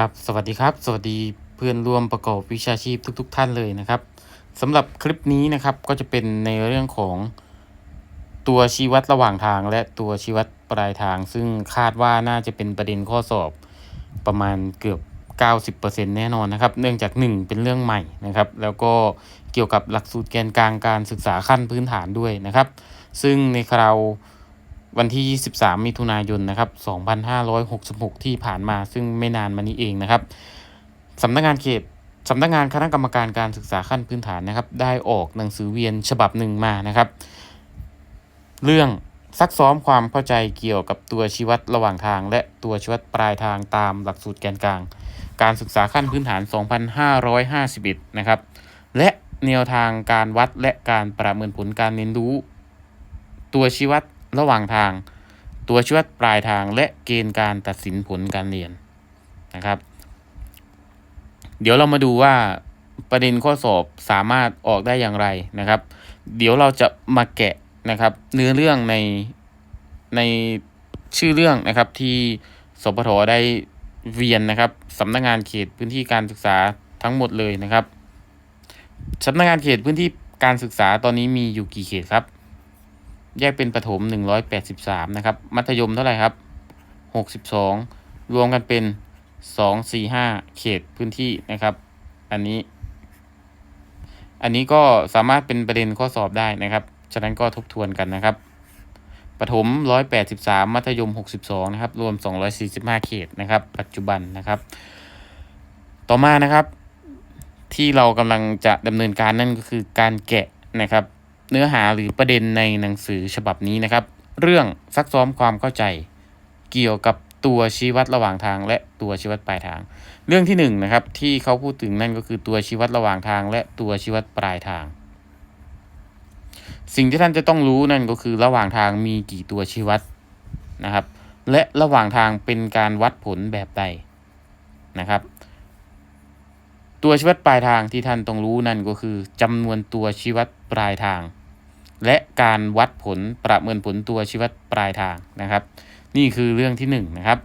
ครับ สวัสดีครับ สวัสดีเพื่อนร่วมประกอบวิชาชีพทุกๆท่านเลยนะครับสำหรับคลิปนี้นะครับก็จะเป็นในเรื่องของตัวชี้วัดระหว่างทาง และตัวชี้วัดปลายทาง ซึ่งคาดว่าน่าจะเป็นประเด็นข้อสอบประมาณเกือบ 90%แน่นอนนะครับ เนื่องจาก 1 เป็นเรื่องใหม่นะครับ แล้วก็เกี่ยวกับหลักสูตรแกนกลางการศึกษาขั้นพื้นฐานด้วยนะครับ ซึ่งในคราว วันที่ 23 มิถุนายนนะครับ 2566 ที่ผ่านมาซึ่งไม่นานมานี้เองนะครับสำนักงานเขตสำนักงานคณะกรรมการการศึกษาขั้นพื้นฐานนะครับ ได้ออกหนังสือเวียนฉบับหนึ่งมานะครับ เรื่องซักซ้อมความเข้าใจเกี่ยวกับตัวชี้วัดระหว่างทาง และตัวชี้วัดปลายทางตามหลักสูตรแกนกลาง การศึกษาขั้นพื้นฐาน 2551 นะครับ และแนวทางการวัดและการประเมินผลการเรียนรู้ ตัวชี้วัด ระหว่างทาง ตัวชี้วัดปลายทางและเกณฑ์การตัดสินผลการเรียนนะครับ เดี๋ยวเรามาดูว่าประเด็นข้อสอบสามารถออกได้อย่างไรนะครับ เดี๋ยวเราจะมาแกะนะครับ เนื้อเรื่องในในชื่อเรื่องนะครับที่สพทได้เวียนนะครับสำนักงานเขตพื้นที่การศึกษาทั้งหมดเลยนะครับสำนักงานเขตพื้นที่การศึกษาตอนนี้มีอยู่กี่เขตครับ แยกเป็นประถม 183 นะครับ มัธยมเท่าไหร่ครับ 62 รวมกันเป็น 2 4 5 เขตพื้นที่นะครับ อันนี้ อันนี้ก็สามารถเป็นประเด็นข้อสอบได้นะครับ ฉะนั้นก็ทบทวนกันนะครับ ประถม 183 มัธยม 62 นะครับ รวม 245 เขตนะครับ ปัจจุบันนะครับ ต่อมานะครับ ที่เรากำลังจะดำเนินการนั่นก็คือการแกะนะครับ เนื้อหาหรือประเด็นในหนังสือฉบับนี้นะครับ เรื่องซักซ้อมความเข้าใจ เกี่ยวกับตัวชี้วัดระหว่างทาง และตัวชี้วัดปลายทาง เรื่องที่1นนะครับที่เขาพูดถึงนั่นก็คือตัวชี้วัดระหว่างทาง และตัวชี้วัดปลายทาง สิ่งที่ท่านจะต้องรู้นั่นก็คือระหว่างทางมีกี่ตัวชี้วัดนะครับ และระหว่างทางเป็นการวัดผลแบบใดนะครับ ตัวชี้วัดปลายทางที่ท่านต้องรู้นั่นก็คือจำนวนตัวชี้วัดปลายทาง และการวัดผลประเมินผลตัวชีวัดปลายทางนะครับ นี่คือเรื่องที่1นนะครับ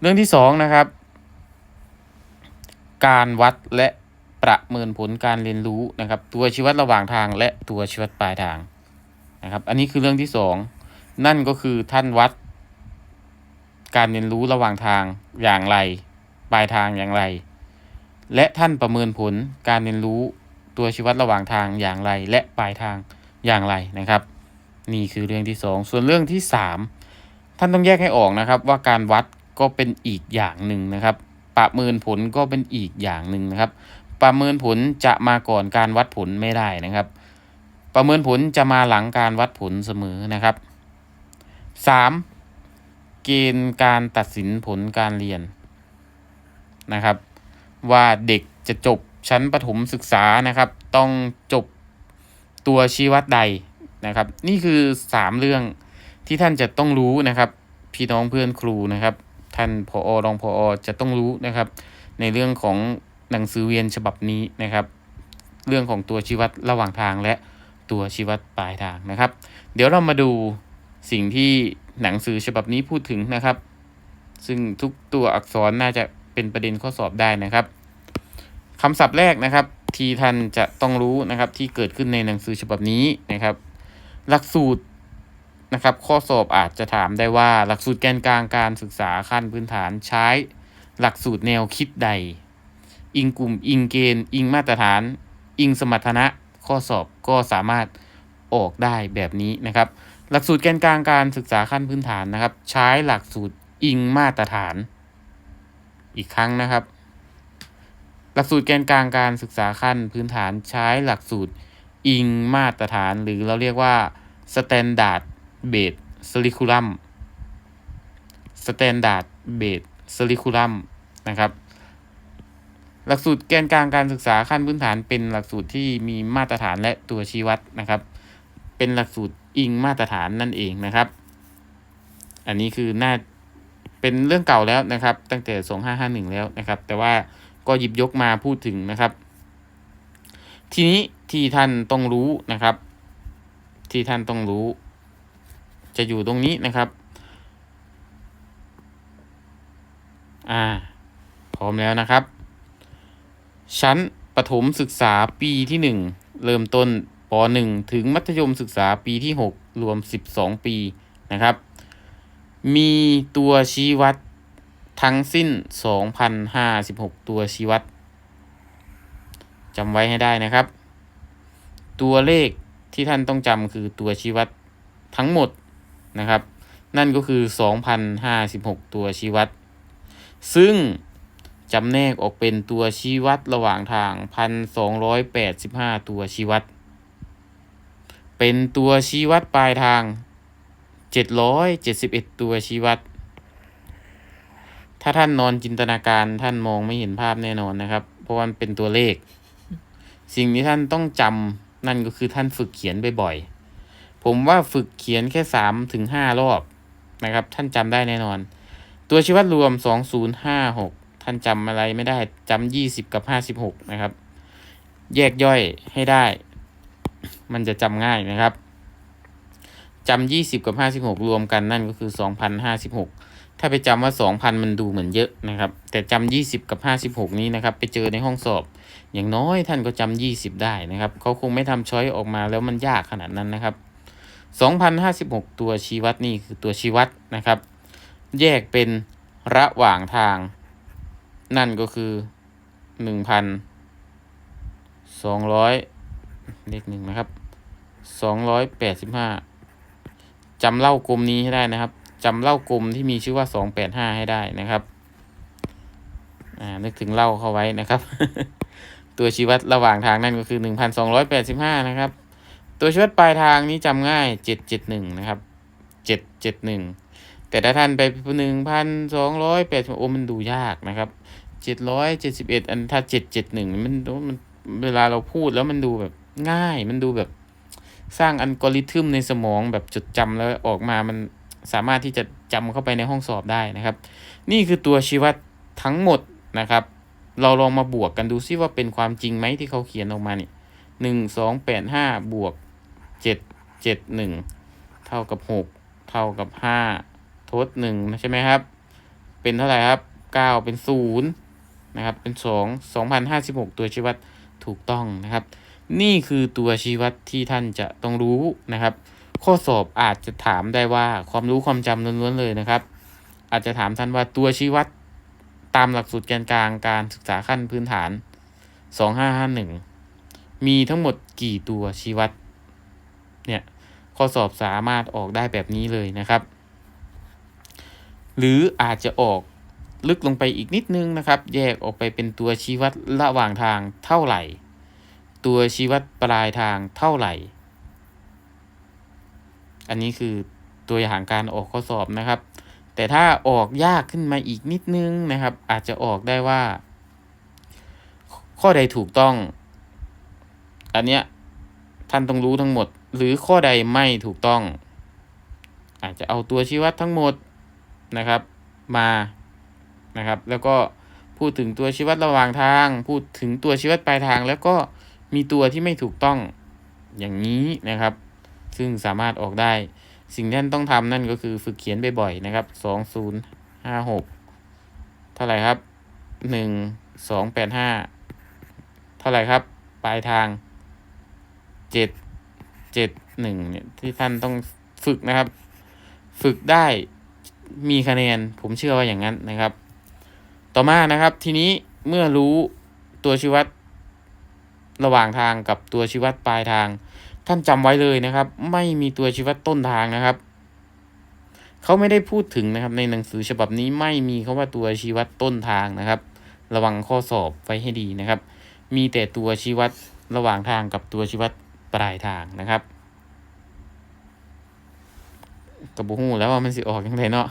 เรื่องที่2นะครับ การวัดและประเมินผลการเรียนรู้นะครับ ตัวชีวัดระหว่างทาง และตัวชีวัดปลายทางนะครับ อันนี้คือเรื่องที่ 2 นั่นก็คือท่านวัด การเรียนรู้ระหว่างทางอย่างไร ปลายทางอย่างไร และท่านประเมินผลการเรียนรู้ตัวชีวัดระหว่างทางอย่างไร และปลายทาง อย่างไรนะครับ นี่คือเรื่องที่ 2 ส่วนเรื่องที่ 3 ท่านต้องแยกให้ออกนะครับ ว่าการวัดก็เป็นอีกอย่างหนึ่งนะครับประเมินผลก็เป็นอีกอย่างหนึ่งนะครับ ประเมินผลจะมาก่อนการวัดผลไม่ได้นะครับ ประเมินผลจะมาหลังการวัดผลเสมอนะครับ 3. เกณฑ์การตัดสินผลการเรียนนะครับ ว่าเด็กจะจบชั้นประถมศึกษานะครับ ต้องจบ ตัวชี้วัดใดนะครับ นี่คือ 3 เรื่องที่ท่านจะต้องรู้นะครับ พี่น้องเพื่อนครูนะครับ ท่านผอรองผอจะต้องรู้นะครับ ในเรื่องของหนังสือเวียนฉบับนี้นะครับ เรื่องของตัวชี้วัดระหว่างทางและตัวชี้วัดปลายทางนะครับ เดี๋ยวเรามาดูสิ่งที่หนังสือฉบับนี้พูดถึงนะครับ ซึ่งทุกตัวอักษรน่าจะเป็นประเด็นข้อสอบได้นะครับคำศัพท์แรกนะครับ ที่ท่านจะต้องรู้นะครับที่เกิดขึ้นในหนังสือฉบับนี้นะครับ หลักสูตรนะครับข้อสอบอาจจะถามได้ว่า หลักสูตรแกนกลางการศึกษาขั้นพื้นฐานใช้ หลักสูตรแนวคิดใด อิงกลุ่มอิงเกณฑ์ อิงมาตรฐาน อิงสมรรถนะข้อสอบก็สามารถออกได้แบบนี้นะครับ หลักสูตรแกนกลางการศึกษาขั้นพื้นฐานนะครับ ใช้หลักสูตรอิงมาตรฐาน อีกครั้งนะครับ หลักสูตรแกนกลางการศึกษาขั้นพื้นฐานใช้หลักสูตรอิงมาตรฐาน หรือเราเรียกว่า Standard Based Curriculum Standard Based Curriculum นะครับ หลักสูตรแกนกลางการศึกษาขั้นพื้นฐานเป็นหลักสูตรที่มีมาตรฐานและตัวชี้วัดนะครับ เป็นหลักสูตรอิงมาตรฐานนั่นเองนะครับ อันนี้คือน่าเป็นเรื่องเก่าแล้วนะครับ ตั้งแต่ 2551 แล้วนะครับ แต่ว่า ก็หยิบยกมาพูดถึงนะครับ ทีนี้ที่ท่านต้องรู้นะครับ ที่ท่านต้องรู้ จะอยู่ตรงนี้นะครับ อ่า พร้อมแล้วนะครับ ชั้นประถมศึกษาปีที่ 1 เริ่มต้นป .1 ถึงมัธยมศึกษาปีที่ 6 รวม 12 ปีนะครับ มีตัวชี้วัด ทั้งสิ้น 2,056 ตัวชี้วัดจำไว้ให้ได้นะครับ ตัวเลขที่ท่านต้องจำคือตัวชี้วัดทั้งหมดนะครับ นั่นก็คือ 2,056 ตัวชี้วัด ซึ่งจำแนกออกเป็นตัวชี้วัดระหว่างทาง 1,285 ตัวชี้วัด เป็นตัวชี้วัดปลายทาง 771 ตัวชี้วัด ถ้าท่านนอนจินตนาการท่านมองไม่เห็นภาพแน่นอนนะครับ เพราะมันเป็นตัวเลข สิ่งที่ท่านต้องจำนั่นก็คือท่านฝึกเขียนบ่อยๆ ผมว่าฝึกเขียนแค่สามถึงห้ารอบนะครับ ท่านจำได้แน่นอน ตัวชี้วัดรวมสองศูนย์ห้าหกท่านจำอะไรไม่ได้จำยี่สิบกับห้าสิบหกนะครับ แยกย่อยให้ได้ มันจะจำง่ายนะครับจำยี่สิบกับห้าสิบหกรวมกันนั่นก็คือสองพันห้าสิบหก ถ้าไปจำว่าสองพันมันดูเหมือนเยอะนะครับ แต่จำยี่สิบกับห้าสิบหกนี้นะครับ ไปเจอในห้องสอบ อย่างน้อยท่านก็จำยี่สิบได้นะครับ เขาคงไม่ทำช้อยออกมาแล้วมันยากขนาดนั้นนะครับสองพันห้าสิบหกตัวชี้วัดนี่คือตัวชี้วัดนะครับ แยกเป็นระหว่างทาง นั่นก็คือหนึ่งพันสองร้อยเลขหนึ่งนะครับสองร้อยแปดสิบห้าจำเล่ากลมนี้ให้ได้นะครับ จำเล่ากลมที่มีชื่อว่าสองแปดห้าให้ได้นะครับอ่านึกถึงเล่าเข้าไว้นะครับ ตัวชี้วัดระหว่างทางนั่นก็คือหนึ่งพันสองร้อยแปดสิบห้านะครับ ตัวชี้วัดปลายทางนี้จำง่ายเจ็ดเจ็ดหนึ่งนะครับเจ็ดเจ็ดหนึ่งแต่ถ้าท่านไปหนึ่งพันสองร้อยแปดโอ้มันดูยากนะครับเจ็ดร้อยเจ็ดสิบเอ็ดอันถ้าเจ็ดเจ็ดหนึ่งมันมันเวลาเราพูดแล้วมันดูแบบง่ายมันดูแบบสร้างอัลกอริทึมในสมองแบบจดจำแล้วออกมามัน สามารถที่จะจำเข้าไปในห้องสอบได้นะครับ นี่คือตัวชี้วัดทั้งหมดนะครับ เราลองมาบวกกันดูซิว่าเป็นความจริงไหมที่เขาเขียนออกมาเนี่ยหนึ่งสองแปดห้าบวกเจ็ดเจ็ดหนึ่งเท่ากับหกเท่ากับห้าทดหนึ่งใช่ไหมครับ เป็นเท่าไหร่ครับเก้าเป็นศูนย์นะครับเป็นสองสองพันห้าสิบหกตัวชี้วัดถูกต้องนะครับ นี่คือตัวชี้วัดที่ท่านจะต้องรู้นะครับ ข้อสอบอาจจะถามได้ว่าความรู้ความจำล้วนๆเลยนะครับ อาจจะถามท่านว่าตัวชี้วัดตามหลักสูตรแกนกลางการศึกษาขั้นพื้นฐาน 2551 มีทั้งหมดกี่ตัวชี้วัดเนี่ยข้อสอบสามารถออกได้แบบนี้เลยนะครับ หรืออาจจะออกลึกลงไปอีกนิดนึงนะครับ แยกออกไปเป็นตัวชี้วัดระหว่างทางเท่าไหร่ ตัวชี้วัดปลายทางเท่าไหร่ อันนี้คือตัวอย่างการออกข้อสอบนะครับ แต่ถ้าออกยากขึ้นมาอีกนิดนึงนะครับ อาจจะออกได้ว่า ข้อใดถูกต้อง อันเนี้ยท่านต้องรู้ทั้งหมด หรือข้อใดไม่ถูกต้อง อาจจะเอาตัวชี้วัดทั้งหมดนะครับ มานะครับ แล้วก็พูดถึงตัวชี้วัดระหว่างทาง พูดถึงตัวชี้วัดปลายทาง แล้วก็มีตัวที่ไม่ถูกต้องอย่างนี้นะครับ ซึ่งสามารถออกได้ สิ่งที่ท่านต้องทำนั่นก็คือฝึกเขียนบ่อยๆนะครับสองศูนย์ห้าหกเท่าไหร่ครับหนึ่งสองแปดห้าเท่าไหร่ครับ ปลายทางเจ็ดเจ็ดหนึ่งเนี่ยที่ท่านต้องฝึกนะครับ ฝึกได้มีคะแนนผมเชื่อว่าอย่างนั้นนะครับ ต่อมานะครับทีนี้เมื่อรู้ตัวชี้วัดระหว่างทางกับตัวชี้วัดปลายทาง ท่านจำไว้เลยนะครับ ไม่มีตัวชี้วัดต้นทางนะครับเขาไม่ได้พูดถึงนะครับ ในหนังสือฉบับนี้ไม่มีคาว่าตัวชี้วัดต้นทางนะครับ ระวังข้อสอบไว้ให้ดีนะครับ มีแต่ตัวชี้วัดระหว่างทางกับตัวชี้วัดปลายทางนะครับกระบุหูแล้วว่ามันสิออกยังไงเนาะ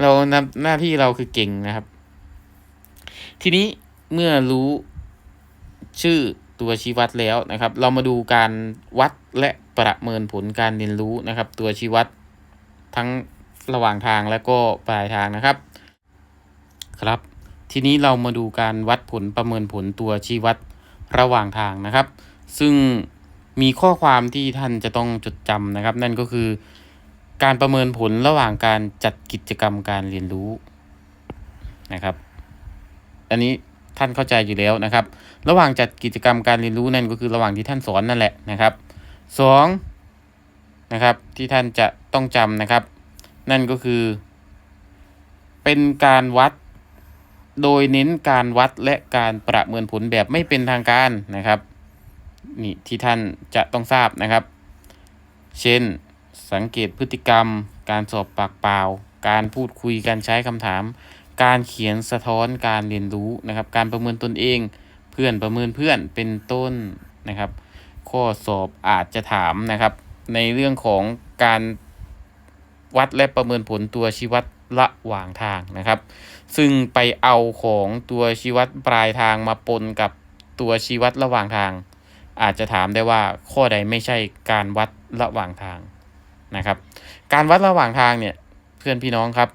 เรานหน้าที่เราคือเก่งนะครับ ทีนี้เมื่อรู้ชื่อ ตัวชี้วัดแล้วนะครับ เรามาดูการวัดและประเมินผลการเรียนรู้นะครับ ตัวชี้วัดทั้งระหว่างทางและก็ปลายทางนะครับ ครับ ทีนี้เรามาดูการวัดผลประเมินผลตัวชี้วัดระหว่างทางนะครับ ซึ่งมีข้อความที่ท่านจะต้องจดจำนะครับ นั่นก็คือการประเมินผลระหว่างการจัดกิจกรรมการเรียนรู้นะครับ อันนี้ ท่านเข้าใจอยู่แล้วนะครับ ระหว่างจัดกิจกรรมการเรียนรู้นั่นก็คือระหว่างที่ท่านสอนนั่นแหละนะครับสองนะครับที่ท่านจะต้องจำนะครับ นั่นก็คือ เป็นการวัด โดยเน้นการวัดและการประเมินผลแบบไม่เป็นทางการนะครับนี่ที่ท่านจะต้องทราบนะครับ เช่นสังเกตพฤติกรรม การสอบปากเปล่า การพูดคุยการใช้คำถาม การเขียนสะท้อนการเรียนรู้นะครับ การประเมินตนเอง เพื่อนประเมินเพื่อนเป็นต้นนะครับ ข้อสอบอาจจะถามนะครับ ในเรื่องของการวัดและประเมินผลตัวชี้วัดระหว่างทางนะครับ ซึ่งไปเอาของตัวชี้วัดปลายทางมาปนกับตัวชี้วัดระหว่างทาง อาจจะถามได้ว่าข้อใดไม่ใช่การวัดระหว่างทางนะครับ การวัดระหว่างทางเนี่ยเพื่อนพี่น้องครับ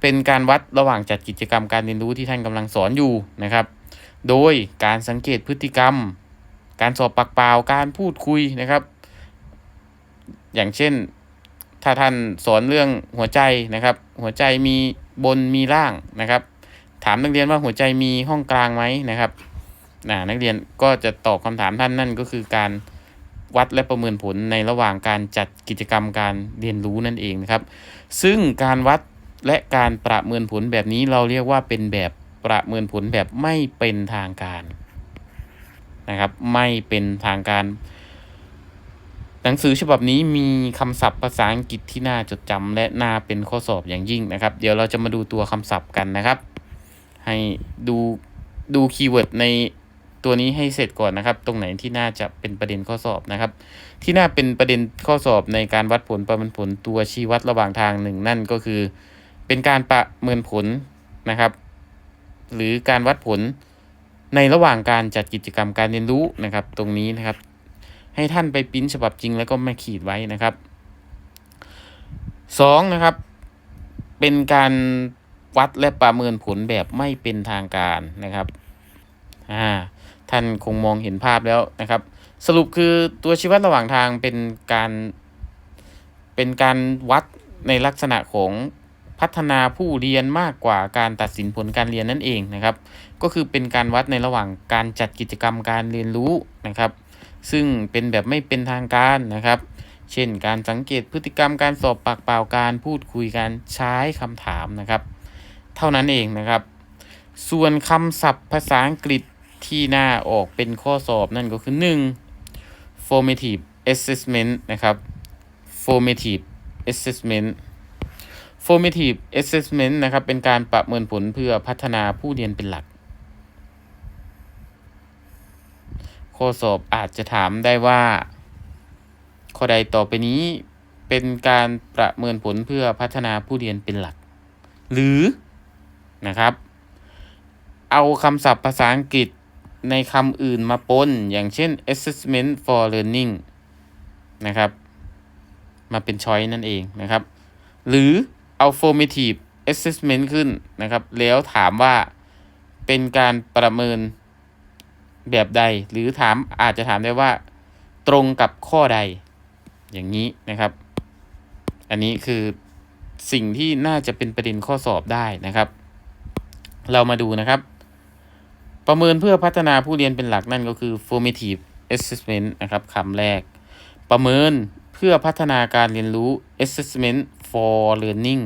เป็นการวัดระหว่างจัดกิจกรรมการเรียนรู้ที่ท่านกำลังสอนอยู่นะครับ โดยการสังเกตพฤติกรรม การสอบปากเปล่า การพูดคุยนะครับ อย่างเช่น ถ้าท่านสอนเรื่องหัวใจนะครับ หัวใจมีบนมีล่างนะครับ ถามนักเรียนว่าหัวใจมีห้องกลางไหมนะครับนะนักเรียนก็จะตอบคำถามท่านนั่นก็คือการวัดและประเมินผลในระหว่างการจัดกิจกรรมการเรียนรู้นั่นเองนะครับ ซึ่งการวัด และการประเมินผลแบบนี้เราเรียกว่าเป็นแบบประเมินผลแบบไม่เป็นทางการนะครับ ไม่เป็นทางการ หนังสือฉบับนี้มีคำศัพท์ภาษาอังกฤษที่น่าจดจำและน่าเป็นข้อสอบอย่างยิ่งนะครับ เดี๋ยวเราจะมาดูตัวคำศัพท์กันนะครับ ให้ดูดูคีย์เวิร์ดในตัวนี้ให้เสร็จก่อนนะครับ ตรงไหนที่น่าจะเป็นประเด็นข้อสอบนะครับ ที่น่าเป็นประเด็นข้อสอบในการวัดผลประเมินผลตัวชี้วัดระหว่างทางหนึ่งนั่นก็คือ เป็นการประเมินผลนะครับ หรือการวัดผลในระหว่างการจัดกิจกรรมการเรียนรู้นะครับ ตรงนี้นะครับ ให้ท่านไปปริ้นฉบับจริงแล้วก็มาขีดไว้นะครับสองนะครับ เป็นการวัดและประเมินผลแบบไม่เป็นทางการนะครับอ่าท่านคงมองเห็นภาพแล้วนะครับ สรุปคือตัวชี้วัดระหว่างทางเป็นการเป็นการวัดในลักษณะของ พัฒนาผู้เรียนมากกว่าการตัดสินผลการเรียนนั่นเองนะครับ ก็คือเป็นการวัดในระหว่างการจัดกิจกรรมการเรียนรู้นะครับ ซึ่งเป็นแบบไม่เป็นทางการนะครับ เช่น การสังเกตพฤติกรรมการสอบปากเปล่าการพูดคุยการใช้คำถามนะครับ เท่านั้นเองนะครับ ส่วนคำศัพท์ภาษาอังกฤษที่น่าออกเป็นข้อสอบนั่นก็คือ 1. formative assessment นะครับ formative assessment formative assessment นะครับ เป็นการประเมินผลเพื่อพัฒนาผู้เรียนเป็นหลัก ข้อสอบอาจจะถามได้ว่า ข้อใดต่อไปนี้เป็นการประเมินผลเพื่อพัฒนาผู้เรียนเป็นหลัก หรือนะครับ เอาคำศัพท์ภาษาอังกฤษในคำอื่นมาปน อย่างเช่น assessment for learning นะครับ มาเป็นช้อยนั่นเองนะครับ หรือ เอา formative assessment ขึ้นนะครับ แล้วถามว่าเป็นการประเมินแบบใด หรือถามอาจจะถามได้ว่า ตรงกับข้อใด อย่างนี้นะครับ อันนี้คือสิ่งที่น่าจะเป็นประเด็นข้อสอบได้นะครับ เรามาดูนะครับ ประเมินเพื่อพัฒนาผู้เรียนเป็นหลักนั่นก็คือ formative assessment นะครับคำแรก ประเมินเพื่อพัฒนาการเรียนรู้ assessment for learning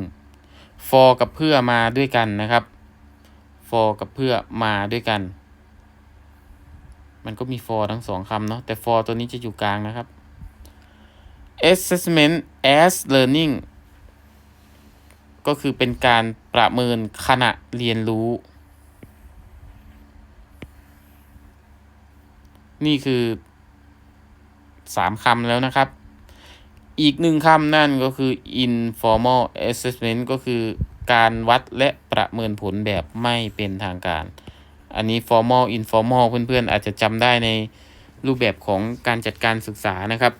for กับเพื่อมาด้วยกันนะครับ for กับเพื่อมาด้วยกัน มันก็มี for ทั้งสองคำเนาะแต่ for ตัวนี้จะอยู่กลางนะครับ assessment as learning ก็คือเป็นการประเมินขณะเรียนรู้ นี่คือสามคำแล้วนะครับ อีกหนึ่งคำนั่นก็คือ informal assessment ก็คือการวัดและประเมินผลแบบไม่เป็นทางการ อันนี้ formal informal เพื่อนๆ อาจจะจำได้ในรูปแบบของการจัดการศึกษานะครับ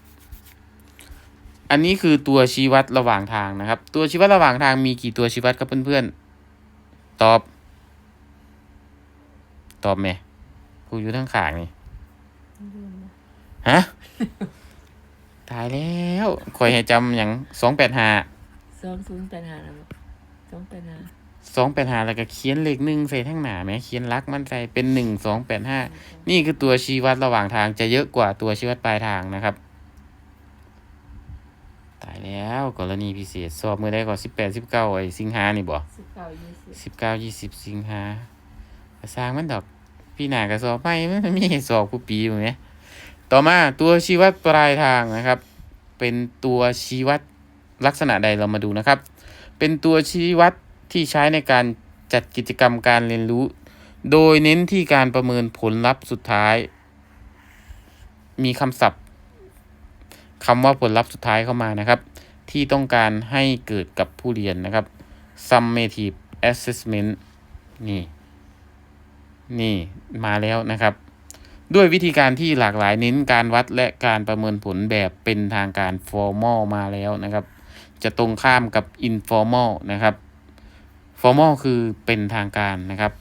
อันนี้คือตัวชี้วัดระหว่างทางนะครับ ตัวชี้วัดระหว่างทางมีกี่ตัวชี้วัดครับเพื่อนๆ ตอบ ตอบไหมกูอยู่ทั้งขางนี่ฮะ ตายแล้วคอยให้จำอย่างสองแปดห้าสองศูนย์แปดห้านะสองแปดห้าสองแปดห้าแล้วก็เขียนเลขหนึ่งใส่ทั้งหน้าไหมเขียนลักมันใส่เป็นหนึ่งสองแปดห้านี่คือตัวชี้วัดระหว่างทางจะเยอะกว่าตัวชี้วัดปลายทางนะครับ ตายแล้วกรณีพิเศษสอบมือได้ก่อนสิบแปดสิบเก้าไอ้สิงหานี่บ่สิบเก้ายี่สิบสิบเก้ายี่สิบสิงหาก็สร้างมันดอกพี่หนาก็สอบไม่มันมีให้สอบกูปีอยู่ไหม ต่อมาตัวชี้วัดปลายทางนะครับ เป็นตัวชี้วัดลักษณะใดเรามาดูนะครับ เป็นตัวชี้วัดที่ใช้ในการจัดกิจกรรมการเรียนรู้ โดยเน้นที่การประเมินผลลัพธ์สุดท้าย มีคำศัพท์คำว่าผลลัพธ์สุดท้ายเข้ามานะครับ ที่ต้องการให้เกิดกับผู้เรียนนะครับ summative assessment นี่ นี่มาแล้วนะครับ ด้วยวิธีการที่หลากหลายเน้นการวัดและการประเมินผลแบบเป็นทางการ formal มาแล้วนะครับ จะตรงข้ามกับ informal นะครับ formal คือเป็นทางการนะครับ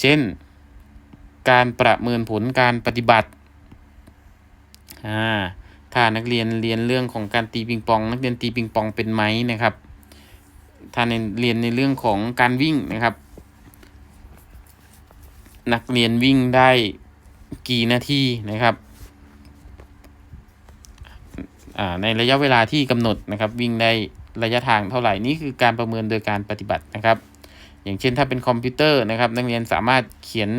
เช่น การประเมินผลการปฏิบัติอ่าถ้านักเรียนเรียนเรื่องของการตีปิงปอง นักเรียนตีปิงปองเป็นไหมนะครับถ้าในเรียนในเรื่องของการวิ่งนะครับ นักเรียนวิ่งได้กี่นาทีนะครับอ่าในระยะเวลาที่กำหนดนะครับ วิ่งได้ระยะทางเท่าไหร่นี่คือการประเมินโดยการปฏิบัตินะครับ อย่างเช่นถ้าเป็นคอมพิวเตอร์นะครับ นักเรียนสามารถเขียน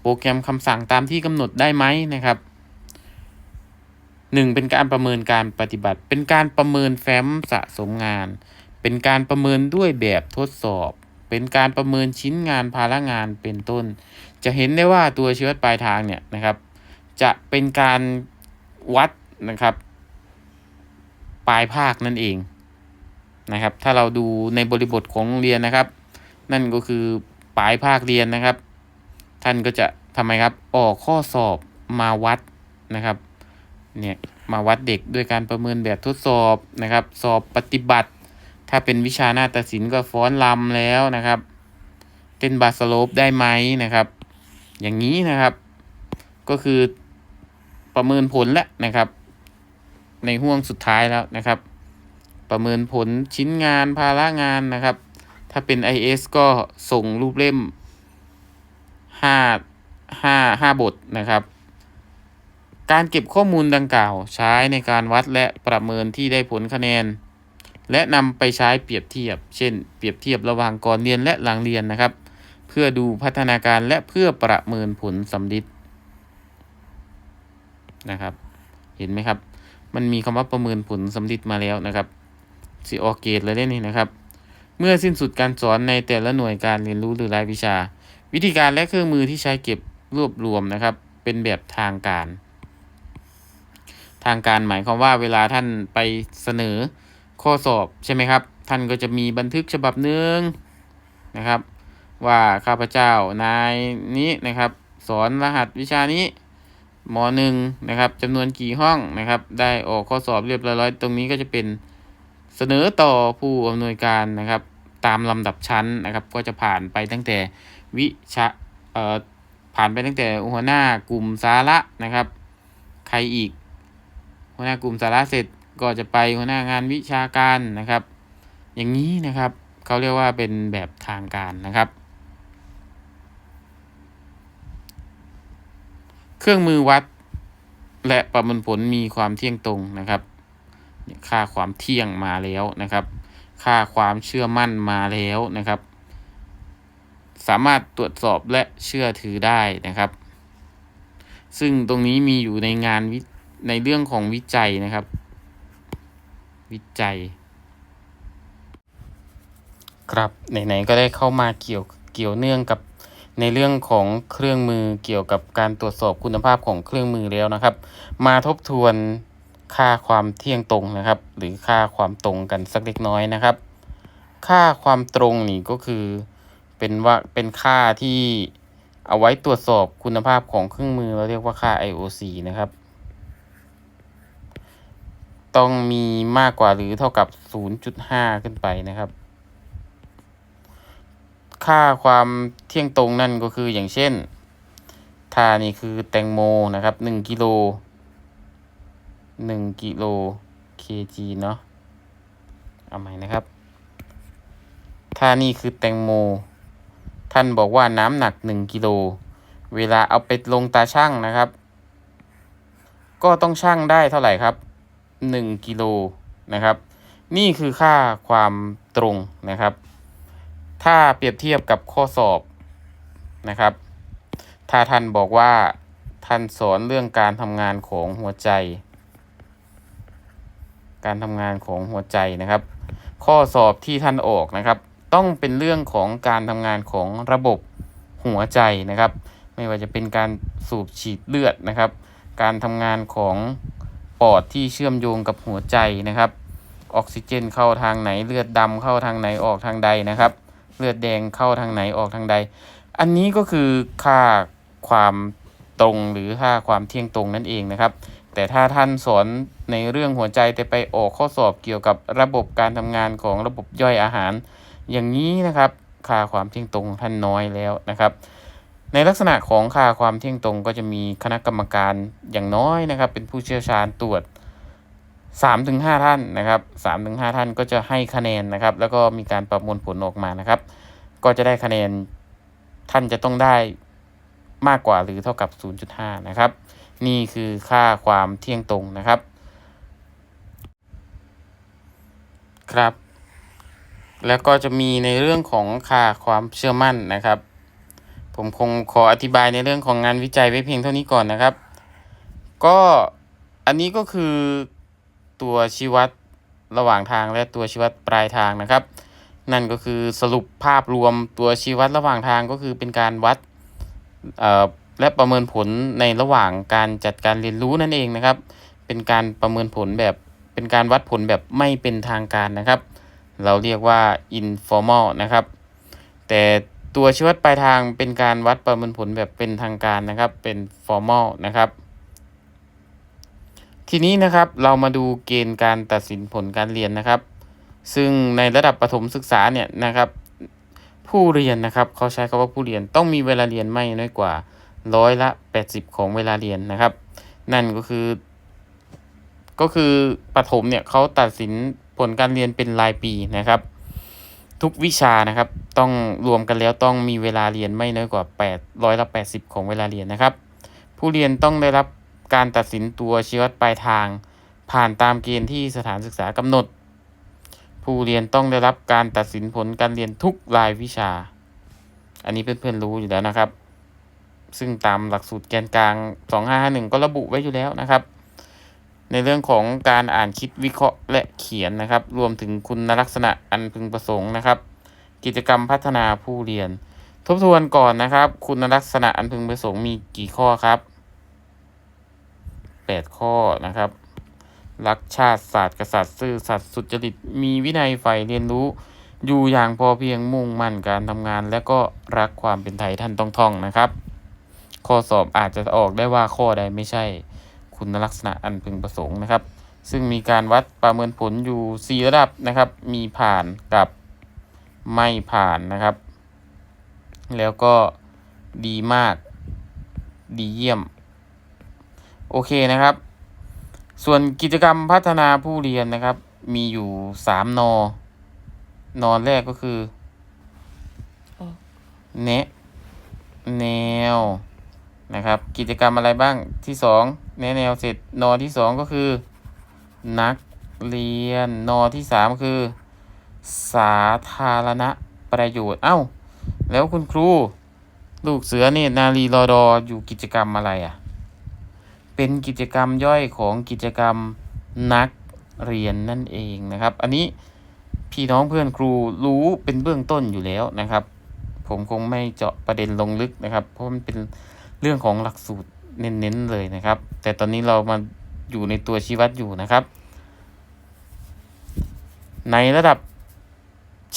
โปรแกรมคำสั่งตามที่กำหนดได้ไหมนะครับหนึ่งเป็นการประเมินการปฏิบัติ เป็นการประเมินแฟ้มสะสมงาน เป็นการประเมินด้วยแบบทดสอบ เป็นการประเมินชิ้นงานภาระงานเป็นต้น จะเห็นได้ว่าตัวชี้วัดปลายทางเนี่ยนะครับ จะเป็นการวัดนะครับปลายภาคนั่นเองนะครับ ถ้าเราดูในบริบทของโรงเรียนนะครับ นั่นก็คือปลายภาคเรียนนะครับ ท่านก็จะทำไมครับออกข้อสอบมาวัดนะครับเนี่ยมาวัดเด็กด้วยการประเมินแบบทดสอบนะครับ สอบปฏิบัติ ถ้าเป็นวิชาหน้าตัดสินก็ฟ้อนลำแล้วนะครับ เต้นบาสโลปได้ไหมนะครับ อย่างนี้นะครับ ก็คือประเมินผลแล้วนะครับ ในห่วงสุดท้ายแล้วนะครับ ประเมินผลชิ้นงานภาระงานนะครับ ถ้าเป็น IS ก็ส่งรูปเล่มห้าห้าห้าบทนะครับการเก็บข้อมูลดังกล่าวใช้ในการวัดและประเมินที่ได้ผลคะแนน และนำไปใช้เปรียบเทียบ เช่น เปรียบเทียบระหว่างก่อนเรียนและหลังเรียนนะครับ เพื่อดูพัฒนาการและเพื่อประเมินผลสำลิดนะครับ เห็นไหมครับ มันมีคำว่าประเมินผลสำลิดมาแล้วนะครับสิออกเกตเลยได้นี่นะครับ เมื่อสิ้นสุดการสอนในแต่ละหน่วยการเรียนรู้หรือรายวิชา วิธีการและเครื่องมือที่ใช้เก็บรวบรวมนะครับ เป็นแบบทางการ ทางการหมายความว่าเวลาท่านไปเสนอ ข้อสอบใช่ไหมครับ ท่านก็จะมีบันทึกฉบับหนึ่งนะครับ ว่าข้าพเจ้านายนี้นะครับ สอนรหัสวิชานี้มหนึ่งนะครับจำนวนกี่ห้องนะครับ ได้ออกข้อสอบเรียบร้อยตรงนี้ก็จะเป็นเสนอต่อผู้อำนวยการนะครับ ตามลำดับชั้นนะครับ ก็จะผ่านไปตั้งแต่วิชาเอ่อผ่านไปตั้งแต่หัวหน้ากลุ่มสาระนะครับ ใครอีก หัวหน้ากลุ่มสาระเสร็จ ก็จะไปหัวหน้างานวิชาการนะครับ อย่างนี้นะครับเขาเรียกว่าเป็นแบบทางการนะครับ เครื่องมือวัด และประเมินผลมีความเที่ยงตรงนะครับ ค่าความเที่ยงมาแล้วนะครับ ค่าความเชื่อมั่นมาแล้วนะครับ สามารถตรวจสอบและเชื่อถือได้นะครับ ซึ่งตรงนี้มีอยู่ในงานวิในเรื่องของวิจัยนะครับ วิจัย ครับไหนๆก็ได้เข้ามาเกี่ยวเกี่ยวเนื่องกับในเรื่องของเครื่องมือเกี่ยวกับการตรวจสอบคุณภาพของเครื่องมือแล้วนะครับ มาทบทวนค่าความเที่ยงตรงนะครับ หรือค่าความตรงกันสักเล็กน้อยนะครับ ค่าความตรงนี่ก็คือเป็นว่าเป็นค่าที่เอาไว้ตรวจสอบคุณภาพของเครื่องมือเราเรียกว่าค่า IOC นะครับ ต้องมีมากกว่าหรือเท่ากับ 0.5 ขึ้นไปนะครับ ค่าความเที่ยงตรงนั่นก็คืออย่างเช่นถ้านี่คือแตงโมนะครับ1กิโล1กิโล kg เนาะเอาใหม่นะครับถ้านี่คือแตงโม ท่านบอกว่าน้ำหนักหนึ่งกิโล เวลาเอาไปลงตาช่างนะครับ ก็ต้องช่างได้เท่าไหร่ครับ หนึ่งกิโลนะครับ นี่คือค่าความตรงนะครับ ถ้าเปรียบเทียบกับข้อสอบนะครับ ถ้าท่านบอกว่าท่านสอนเรื่องการทำงานของหัวใจ การทำงานของหัวใจนะครับ ข้อสอบที่ท่านออกนะครับ ต้องเป็นเรื่องของการทำงานของระบบหัวใจนะครับ ไม่ว่าจะเป็นการสูบฉีดเลือดนะครับ การทำงานของ ปอดที่เชื่อมโยงกับหัวใจนะครับ ออกซิเจนเข้าทางไหนเลือดดำเข้าทางไหนออกทางใดนะครับ เลือดแดงเข้าทางไหนออกทางใด อันนี้ก็คือค่าความตรงหรือค่าความเที่ยงตรงนั่นเองนะครับ แต่ถ้าท่านสอนในเรื่องหัวใจแต่ไปออกข้อสอบเกี่ยวกับระบบการทำงานของระบบย่อยอาหาร อย่างนี้นะครับค่าความเที่ยงตรงท่านน้อยแล้วนะครับ ในลักษณะของค่าความเที่ยงตรงก็จะมีคณะกรรมการอย่างน้อยนะครับ เป็นผู้เชี่ยวชาญตรวจ 3-5 ท่านนะครับ 3-5 ท่านก็จะให้คะแนนนะครับ แล้วก็มีการประมวลผลออกมานะครับ ก็จะได้คะแนนท่านจะต้องได้มากกว่าหรือเท่ากับ 0.5 นะครับ นี่คือค่าความเที่ยงตรงนะครับ ครับ แล้วก็จะมีในเรื่องของค่าความเชื่อมั่นนะครับ ผมคงขออธิบายในเรื่องของงานวิจัยไว้เพียงเท่านี้ก่อนนะครับ ก็อันนี้ก็คือตัวชี้วัดระหว่างทางและตัวชี้วัดปลายทางนะครับ นั่นก็คือสรุปภาพรวมตัวชี้วัดระหว่างทางก็คือเป็นการวัดและประเมินผลในระหว่างการจัดการเรียนรู้นั่นเองนะครับ เป็นการประเมินผลแบบเป็นการวัดผลแบบไม่เป็นทางการนะครับ เราเรียกว่า informal นะครับ แต่ ตัวชี้วัดปลายทางเป็นการวัดประเมินผลแบบเป็นทางการนะครับ เป็น formal นะครับ ทีนี้นะครับเรามาดูเกณฑ์การตัดสินผลการเรียนนะครับ ซึ่งในระดับประถมศึกษาเนี่ยนะครับ ผู้เรียนนะครับเขาใช้คำว่าผู้เรียนต้องมีเวลาเรียนไม่น้อยกว่าร้อยละ 80 ของเวลาเรียนนะครับ นั่นก็คือ ก็คือประถมเนี่ยเขาตัดสินผลการเรียนเป็นรายปีนะครับ ทุกวิชานะครับ ต้องรวมกันแล้วต้องมีเวลาเรียนไม่น้อยกว่า8ร้อยละ80 ของเวลาเรียนนะครับ ผู้เรียนต้องได้รับการตัดสินตัวชี้วัดปลายทาง ผ่านตามเกณฑ์ที่สถานศึกษากำหนด ผู้เรียนต้องได้รับการตัดสินผลการเรียนทุกรายวิชา อันนี้เพื่อนๆรู้อยู่แล้วนะครับ ซึ่งตามหลักสูตรแกนกลาง 2551 ก็ระบุไว้อยู่แล้วนะครับ ในเรื่องของการอ่านคิดวิเคราะห์และเขียนนะครับ รวมถึงคุณลักษณะอันพึงประสงค์นะครับ กิจกรรมพัฒนาผู้เรียน ทบทวนก่อนนะครับ คุณลักษณะอันพึงประสงค์มีกี่ข้อครับ 8 ข้อนะครับ รักชาติศาสตร์กษัตริย์ซื่อสัตย์สุจริตมีวินัยใฝ่เรียนรู้อยู่อย่างพอเพียงมุ่งมั่นการทำงาน และก็รักความเป็นไทยท่านต้องท่องนะครับ ข้อสอบอาจจะออกได้ว่าข้อใดไม่ใช่ คุณลักษณะอันพึงประสงค์นะครับ ซึ่งมีการวัดประเมินผลอยู่ 4 ระดับนะครับ มีผ่านกับไม่ผ่านนะครับ แล้วก็ดีมาก ดีเยี่ยม โอเคนะครับ ส่วนกิจกรรมพัฒนาผู้เรียนนะครับ มีอยู่สามนอนอนแรกก็คือออกแนะ แนว นะครับ กิจกรรมอะไรบ้างที่สองแนแนวเสร็จนอที่สองก็คือ นักเรียนนอที่สามคือ สาธารณประโยชน์ เอ้า แล้วคุณครู ลูกเสือเนี่ยนารีรอดออยู่กิจกรรมอะไรอะ เป็นกิจกรรมย่อยของกิจกรรมนักเรียนนั่นเองนะครับ อันนี้พี่น้องเพื่อนครูรู้เป็นเบื้องต้นอยู่แล้วนะครับ ผมคงไม่เจาะประเด็นลงลึกนะครับ เพราะมันเป็น เรื่องของหลักสูตรเน้นๆเลยนะครับ แต่ตอนนี้เรามาอยู่ในตัวชี้วัดอยู่นะครับ ในระดับ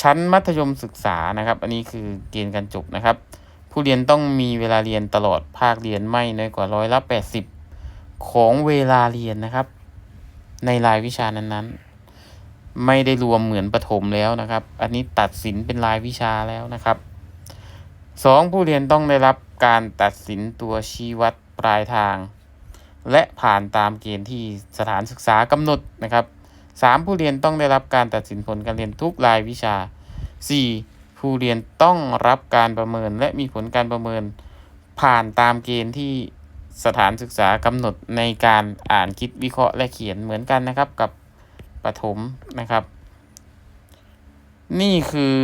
ชั้นมัธยมศึกษานะครับ อันนี้คือเกณฑ์การจบนะครับ ผู้เรียนต้องมีเวลาเรียนตลอดภาคเรียนไม่น้อยกว่าร้อยละแปดสิบของเวลาเรียนนะครับ ในรายวิชานั้นๆ ไม่ได้รวมเหมือนประถมแล้วนะครับ อันนี้ตัดสินเป็นรายวิชาแล้วนะครับสองผู้เรียนต้องได้รับ การตัดสินตัวชี้วัดปลายทาง และผ่านตามเกณฑ์ที่สถานศึกษากำหนดนะครับสามผู้เรียนต้องได้รับการตัดสินผลการเรียนทุกรายวิชาสี่ผู้เรียนต้องรับการประเมินและมีผลการประเมิน ผ่านตามเกณฑ์ที่สถานศึกษากำหนดในการอ่านคิดวิเคราะห์และเขียนเหมือนกันนะครับกับประถมนะครับ นี่คือ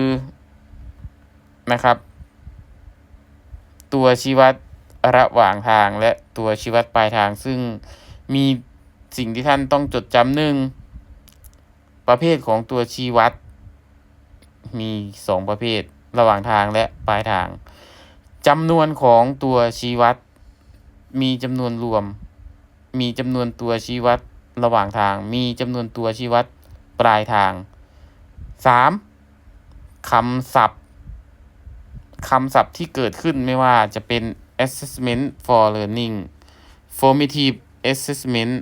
นะครับ ตัวชี้วัดระหว่างทางและตัวชี้วัดปลายทาง ซึ่งมีสิ่งที่ท่านต้องจดจำหนึ่งประเภทของตัวชี้วัด มีสองประเภทระหว่างทางและปลายทางจำนวนของตัวชี้วัด มีจำนวนรวม มีจำนวนตัวชี้วัดระหว่างทาง มีจำนวนตัวชี้วัดปลายทางสามคำศัพท์ คำศัพท์ที่เกิดขึ้นไม่ว่าจะเป็น assessment for learning formative assessment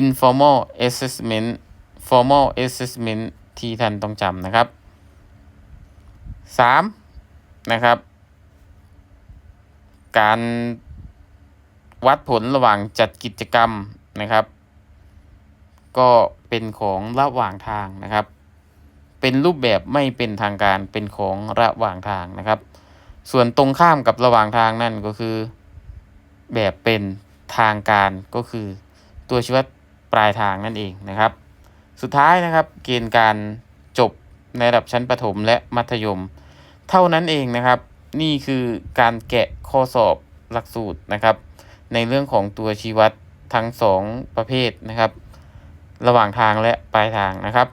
informal assessment formal assessment ที่ท่านต้องจำนะครับสามนะครับ การวัดผลระหว่างจัดกิจกรรมนะครับ ก็เป็นของระหว่างทางนะครับ เป็นรูปแบบไม่เป็นทางการเป็นของระหว่างทางนะครับ ส่วนตรงข้ามกับระหว่างทางนั่นก็คือ แบบเป็นทางการก็คือ ตัวชี้วัดปลายทางนั่นเองนะครับ สุดท้ายนะครับ เกณฑ์การจบในระดับชั้นประถมและมัธยม เท่านั้นเองนะครับ นี่คือการแกะข้อสอบหลักสูตรนะครับ ในเรื่องของตัวชี้วัดทั้งสองประเภทนะครับ ระหว่างทางและปลายทางนะครับ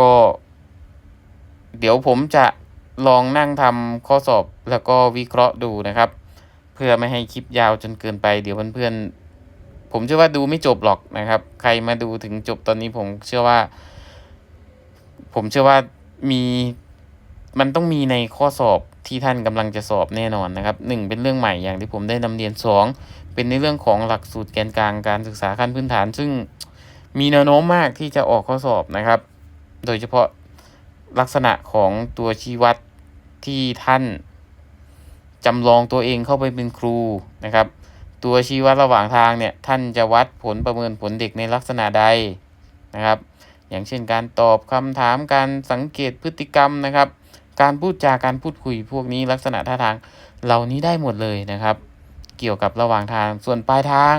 ก็ เดี๋ยวผมจะลองนั่งทำข้อสอบแล้วก็วิเคราะห์ดูนะครับ เพื่อไม่ให้คลิปยาวจนเกินไป เดี๋ยวเพื่อนๆผมเชื่อว่าดูไม่จบหรอกนะครับ ใครมาดูถึงจบตอนนี้ผมเชื่อว่า ผมเชื่อว่ามีมันต้องมีในข้อสอบที่ท่านกำลังจะสอบแน่นอนนะครับหนึ่งเป็นเรื่องใหม่อย่างที่ผมได้นำเรียนสองเป็นในเรื่องของหลักสูตรแกนกลางการศึกษาขั้นพื้นฐาน ซึ่งมีแนวโน้มมากที่จะออกข้อสอบนะครับ โดยเฉพาะ ลักษณะของตัวชี้วัดที่ท่านจำลองตัวเองเข้าไปเป็นครูนะครับ ตัวชี้วัดระหว่างทางเนี่ยท่านจะวัดผลประเมินผลเด็กในลักษณะใดนะครับ อย่างเช่นการตอบคำถามการสังเกตพฤติกรรมนะครับ การพูดจาการพูดคุยพวกนี้ลักษณะท่าทางเหล่านี้ได้หมดเลยนะครับ เกี่ยวกับระหว่างทางส่วนปลายทาง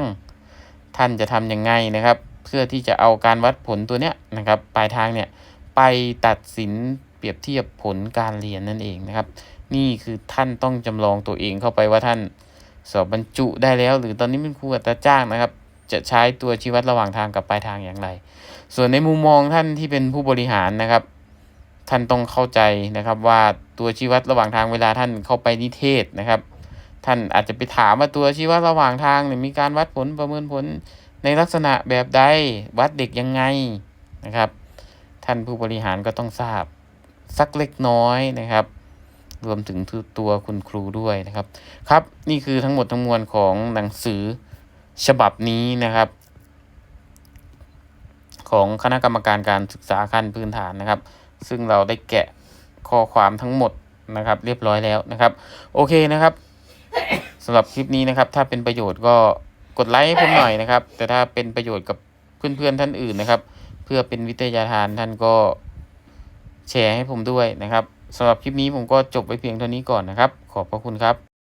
ท่านจะทำยังไงนะครับ เพื่อที่จะเอาการวัดผลตัวเนี้ยนะครับ ปลายทางเนี่ย ไปตัดสินเปรียบเทียบผลการเรียนนั่นเองนะครับ นี่คือท่านต้องจำลองตัวเองเข้าไปว่าท่านสอบบรรจุได้แล้ว หรือตอนนี้เป็นครูอัตราจ้างนะครับ จะใช้ตัวชี้วัดระหว่างทางกับปลายทางอย่างไร ส่วนในมุมมองท่านที่เป็นผู้บริหารนะครับ ท่านต้องเข้าใจนะครับว่าตัวชี้วัดระหว่างทางเวลาท่านเข้าไปนิเทศนะครับ ท่านอาจจะไปถามว่าตัวชี้วัดระหว่างทางเนี่ยมีการวัดผลประเมินผลในลักษณะแบบใดวัดเด็กยังไงนะครับ ท่านผู้บริหารก็ต้องทราบสักเล็กน้อยนะครับ รวมถึงตัวคุณครูด้วยนะครับ ครับนี่คือทั้งหมดทั้งมวลของหนังสือฉบับนี้นะครับ ของคณะกรรมการการศึกษาขั้นพื้นฐานนะครับ ซึ่งเราได้แกะข้อความทั้งหมดนะครับ เรียบร้อยแล้วนะครับ โอเคนะครับสำหรับคลิปนี้นะครับ ถ้าเป็นประโยชน์ก็กดไลค์ให้ผมหน่อยนะครับ แต่ถ้าเป็นประโยชน์กับเพื่อนๆท่านอื่นนะครับ พื่อเป็นวิทยาทานท่านก็แชร์ให้ผมด้วยนะครับสำหรับคลิปนี้ผมก็จบไปเพียงเท่านี้ก่อนนะครับ ขอบพระคุณครับ